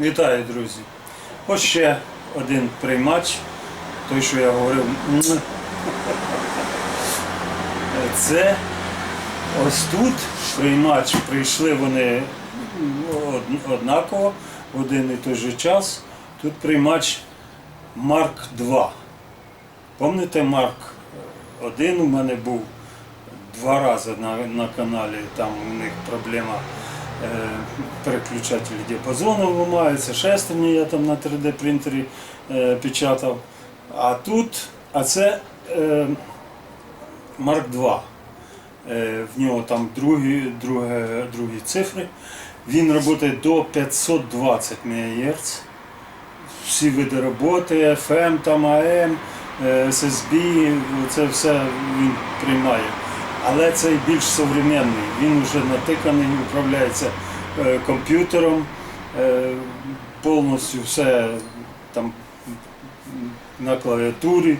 Вітаю, друзі. Ось ще один приймач, той, що я говорив. Це ось тут приймач прийшли вони однаково в один і той же час. Тут приймач Марк 2. Пам'ятаєте, Марк 1 у мене був два рази на, на каналі, там у них проблема переключателі діапазону ламаються, шестерні я там на 3D принтері е, печатав. А тут, а це е, Марк 2. Е, в нього там другі, друге, другі цифри. Він працює до 520 МГц. Всі види роботи, FM, там, AM, е, SSB, це все він приймає. Але цей більш современний, він вже натиканий, управляється е, комп'ютером, е, повністю все там на клавіатурі.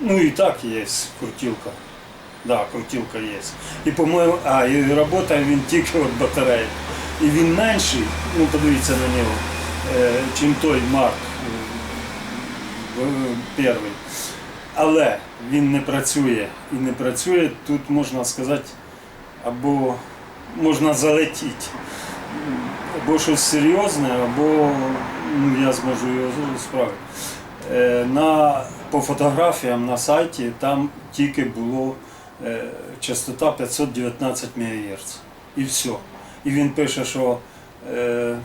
Ну і так є крутілка. Да, крутілка є. І по-моєму, а, і працює він тільки від батареї. І він менший, ну подивіться на нього, е, чим той Марк перший. Але він не працює і не працює, тут можна сказати, або можна залетіти. Або щось серйозне, або ну, я зможу його справити. Е, На, по фотографіям на сайті там тільки було е, частота 519 МГц. І все. І він пише, що е, е,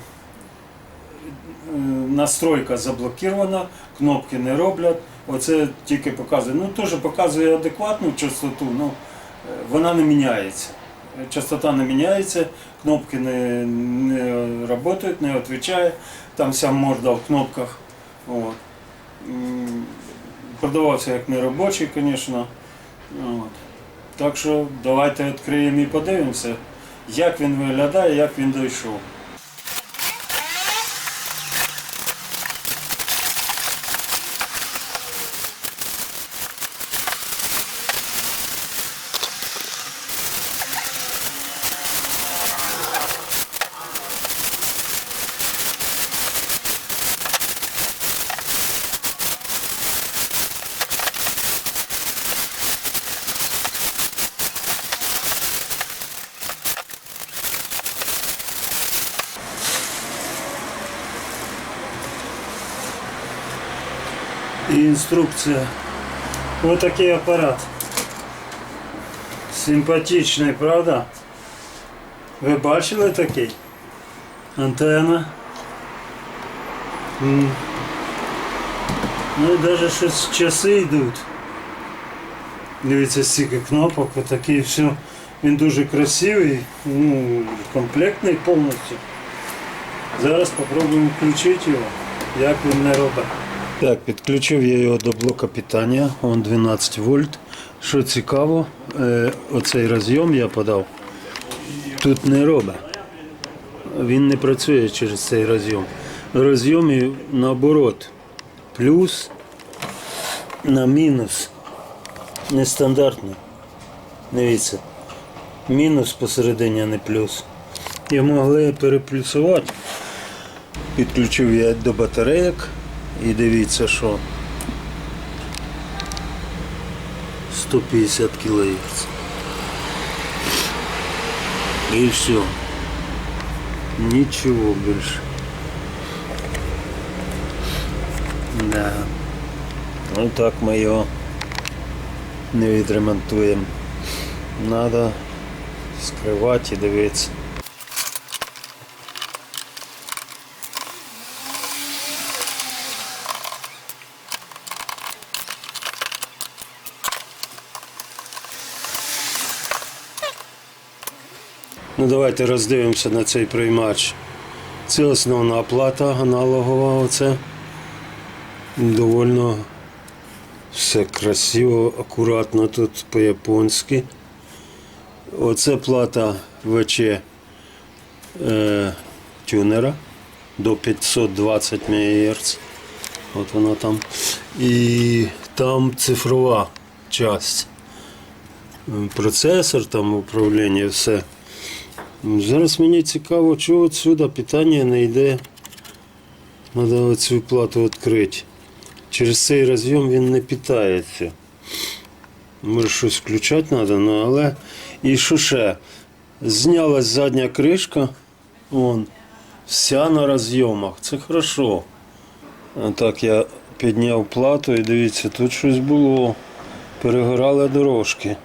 настройка заблокирована, кнопки не роблять. Оце тільки показує. Ну теж показує адекватну частоту, ну е, вона не міняється. Частота не міняється, кнопки не, не працюють, не відповідає. Там вся морда в кнопках. От. Продавався як неробочий, звісно. От. Так що давайте відкриємо і подивимося, як він виглядає, як він дійшов. І інструкція. Ось такий апарат. Симпатичний, правда? Ви бачили такий? Антенна. Ну і навіть щось часи йдуть. Дивіться, стільки кнопок, отакий все. Він дуже красивий, ну, комплектний повністю. Зараз спробуємо включити його, як він не робить. Так, підключив я його до блока питання, он 12 вольт. Що цікаво, е, оцей розйом я подав, тут не робить. Він не працює через цей розйом. В розйомі наоборот, плюс на мінус. Нестандартно. Дивіться. Мінус посередині, а не плюс. І могли переплюсувати. Підключив я до батарейок і дивіться, що 150 кГц. І все. Нічого більше. Да. Ну так ми його не відремонтуємо. Надо скривати і дивитися. Ну давайте роздивимося на цей приймач. Це основна плата аналогова. Оце. Довольно все красиво, акуратно тут по-японськи. Оце плата ВЧ е, тюнера до 520 МГц. От вона там. І там цифрова часть. Процесор, там управління, все. Зараз мені цікаво, чого сюди питання не йде Треба оцю плату відкрити. Через цей розйом він не питається. Може щось включати треба, ну але. І що ще? Знялась задня кришка. Вон. Вся на розйомах. Це хорошо. Так я підняв плату і дивіться, тут щось було. Перегорали дорожки.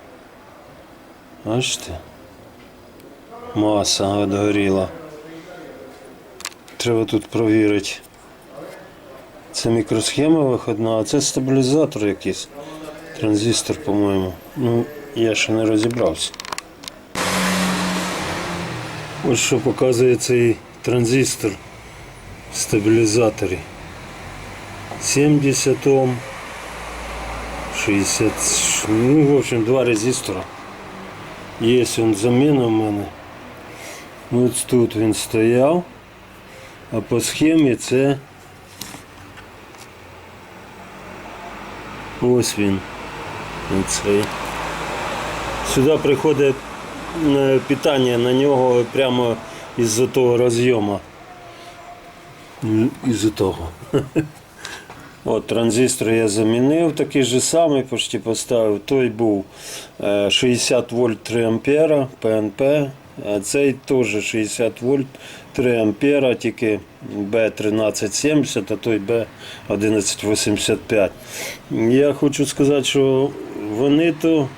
Бачите? Маса відгоріла. Треба тут провірити. Це мікросхема виходна, а це стабілізатор якийсь. Транзистор, по-моєму. Ну, я ще не розібрався. Ось що показує цей транзистор в стабілізаторі. 70 Ом, 60, ну, в общем, два резистора. Є він заміна в мене. Ось тут він стояв, а по схемі це ось він. Оцей. Сюди приходить е, питання на нього прямо із-за того розйому. Із-за того. От транзистор я замінив, такий же самий, почти поставив. Той був е, 60 вольт 3 ампера ПНП, цей теж 60 вольт 3 ампера, тільки Б1370, а той Б1185. Я хочу сказати, що вони то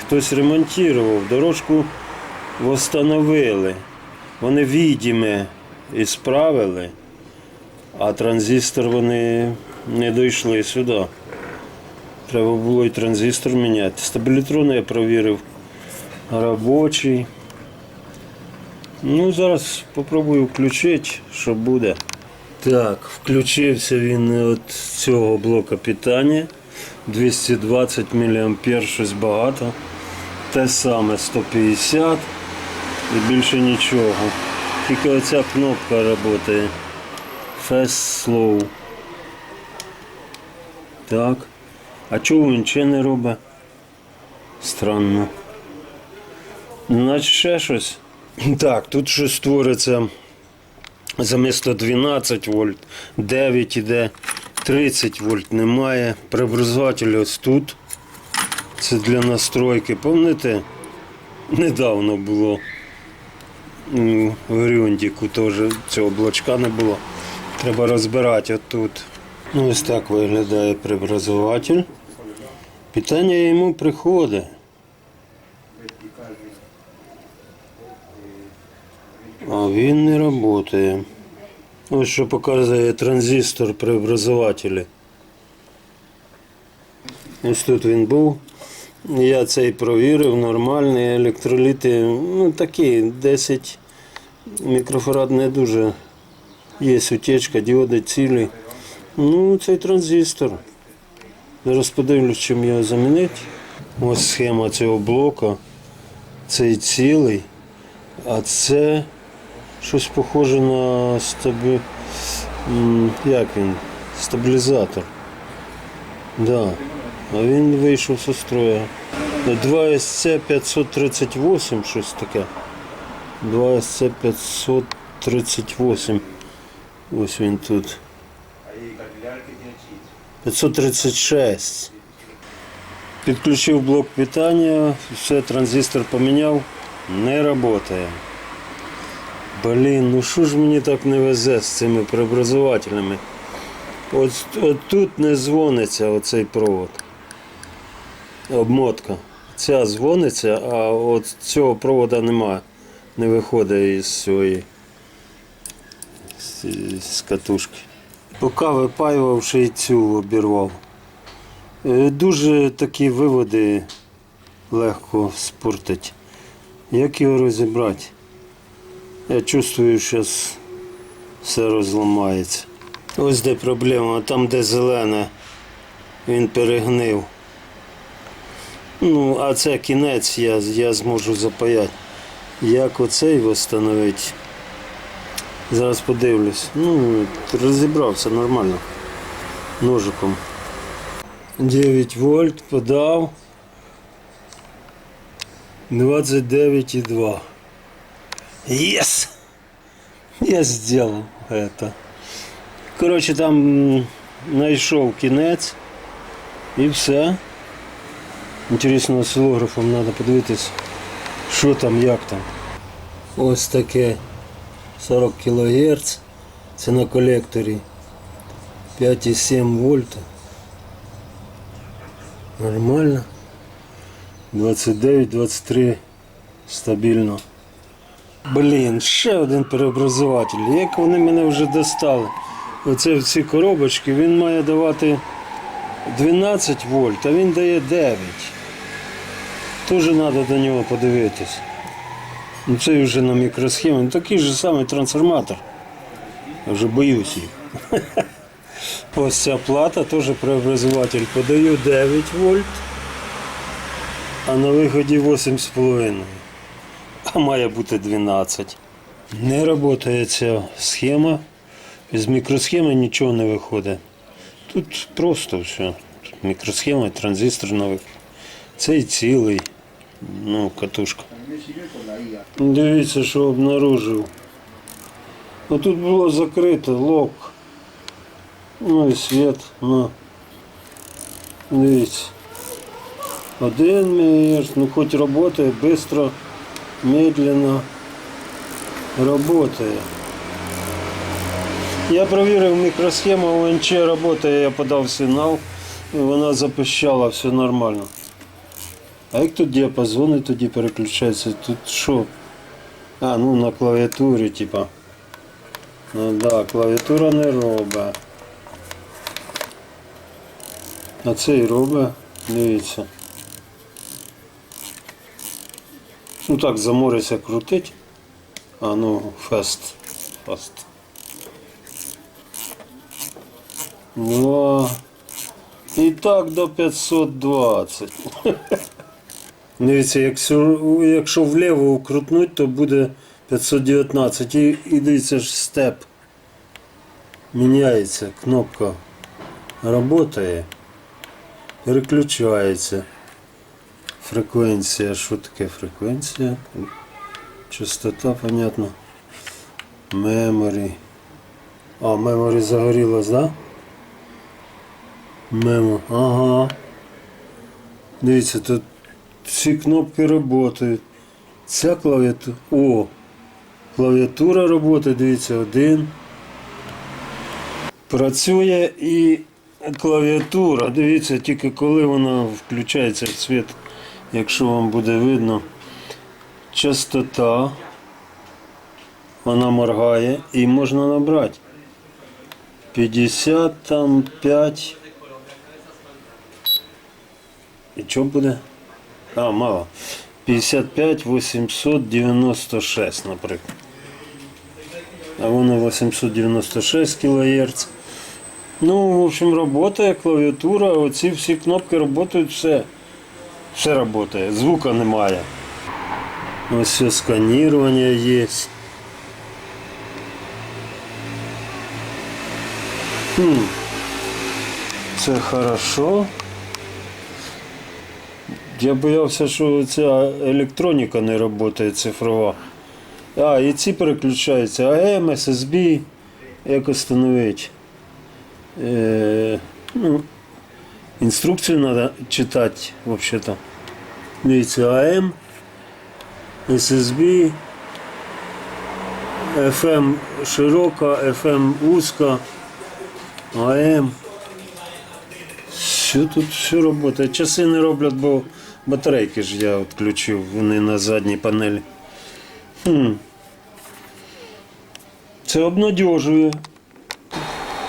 хтось ремонтував, дорожку встановили. Вони відіме і справили. А транзистор вони не дійшли сюди. Треба було і транзистор міняти. Стабілітрон я провірив робочий. Ну, зараз спробую включити, що буде. Так, включився він від цього блока питання. 220 мА, щось багато. Те саме 150 і більше нічого. Тільки оця кнопка працює. Fast slow. Так. А чого він ще не робить? Странно. Значить ще щось. Так, тут щось створиться замісто 12 вольт, 9 іде, 30 вольт немає. Преобразователь ось тут. Це для настройки. Пам'ятаєте? Недавно було. В Грюндіку теж цього блочка не було. Треба розбирати отут. Ну, ось так виглядає преобразователь. Питання йому приходить. А він не працює. Ось що показує транзистор преобразователі. Ось тут він був. Я цей провірив, нормальний, електроліти, ну такі, 10 мікрофарад не дуже. Є утечка, діоди цілі. Ну, цей транзистор. Зараз подивлюсь, чим його замінити. Ось схема цього блока. Цей цілий. А це щось похоже на стабі... як він? Стабілізатор. Да. А він вийшов зі строю. 2 СЦ 538, щось таке. 2 СЦ 538. Ось він тут. 536. Підключив блок питання, все, транзистор поміняв, не працює. Блін, ну що ж мені так не везе з цими преобразователями? От, от тут не дзвониться оцей провод. Обмотка. Ця дзвониться, а от цього провода немає. Не виходить із цієї з, з катушки. Поки випаював, ще й цю обірвав. Е, Дуже такі виводи легко спортить. Як його розібрати? Я чувствую, що все розламається. Ось де проблема, там де зелене, він перегнив. Ну, а це кінець, я, я зможу запаяти. Як оцей встановити? Зараз подивлюсь. Ну, розібрався нормально. Ножиком. 9 вольт подав. 29,2. Yes! Я сделал это. Коротше, там м, знайшов кінець і все. Інтересно, осцилографом треба подивитись, що там, як там. Ось таке 40 кГц. Це на колекторі 5,7 вольта. Нормально. 29-23 стабільно. Блін, ще один переобразователь. Як вони мене вже достали. Оце ці коробочки він має давати 12 вольт, а він дає 9. Теж треба до нього подивитись. Ну це вже на мікросхемі. Ну, такий же самий трансформатор. Я вже боюсь їх. Ось ця плата теж преобразователь. Подаю 9 вольт, а на виході 8,5. А має бути 12. Не працює ця схема. З мікросхеми нічого не виходить. Тут просто все. Тут мікросхема, транзистор новий. Цей цілий. Ну, катушка. Дивіться, що обнаружив. Ну тут було закрито лок. Ну і світ. Ну. Дивіться. Один між, ну хоч працює, швидко, медленно працює. Я провірив мікросхему, ОНЧ працює, я подав сигнал, і вона запищала, все нормально. А як тут діапазони тоді переключаються? Тут що? А, ну на клавіатурі, типа. Ну да, клавіатура не робить. А цей робить, дивіться. Ну так, заморися крутить. А ну, фест. Фест. Два. І так до 520. Дивіться, якщо, якщо вліво крутнуть, то буде 519. І, і дивіться ж степ. Міняється, кнопка працює, переключається. Фреквенція. Що таке фреквенція? Частота, понятно. Меморі. А, меморі загорілась, да? Мемо. Ага. Дивіться, тут всі кнопки працюють. Ця клавіатура. О! Клавіатура працює, дивіться, один. Працює і клавіатура. Дивіться, тільки коли вона включається в світ, якщо вам буде видно. Частота. Вона моргає і можна набрати. 50 там 5. І що буде? А, мало. 55 896, наприклад. А воно 896 кГц. Ну, в общем, работає клавіатура, оці всі кнопки працюють, все. Все працює, звука немає. Ось все сканування є. Хм. Це хорошо. Я боявся, що ця електроніка не працює цифрова. А, і ці переключаються. АМ, SSB, як встановити. Е, ну, інструкцію треба читати, взагалі-то. Дивіться, АМ, SSB, FM широка, FM вузька, АМ. Все тут все працює. Часи не роблять, бо батарейки ж я відключив, вони на задній панелі. Хм. Це обнадіжує.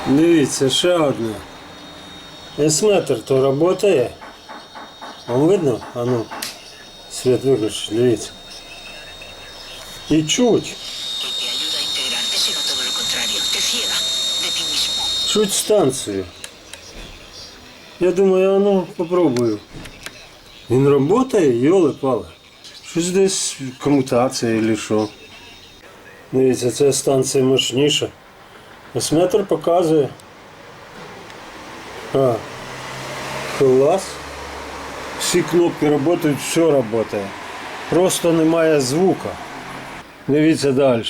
Дивіться, ще одне. Есметр то працює. Вам видно? А ну, світ виключи, дивіться. І чуть. Чуть станцію. Я думаю, а ну попробую. Він працює, йоли пали. Щось десь комутація чи що. Дивіться, ця станція мощніша. Осметр показує. А, клас. Всі кнопки працюють, все працює. Просто немає звука. Дивіться далі.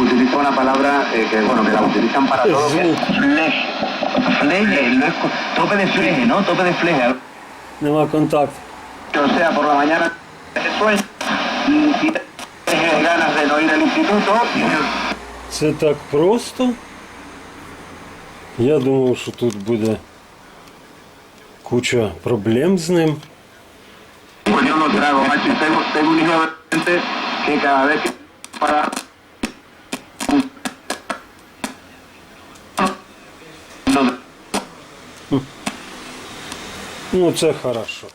utiliza una palabra eh, que, bueno, que la utilizan para todo, que es fleje. Fleje, no es tope de fleje, ¿no? Tope de fleje. Нема контакту. O sea, por la mañana te sueño y, tienes ganas de no ir al instituto Це так просто. Я думав, що тут буде куча проблем з ним. Ну, це хорошо.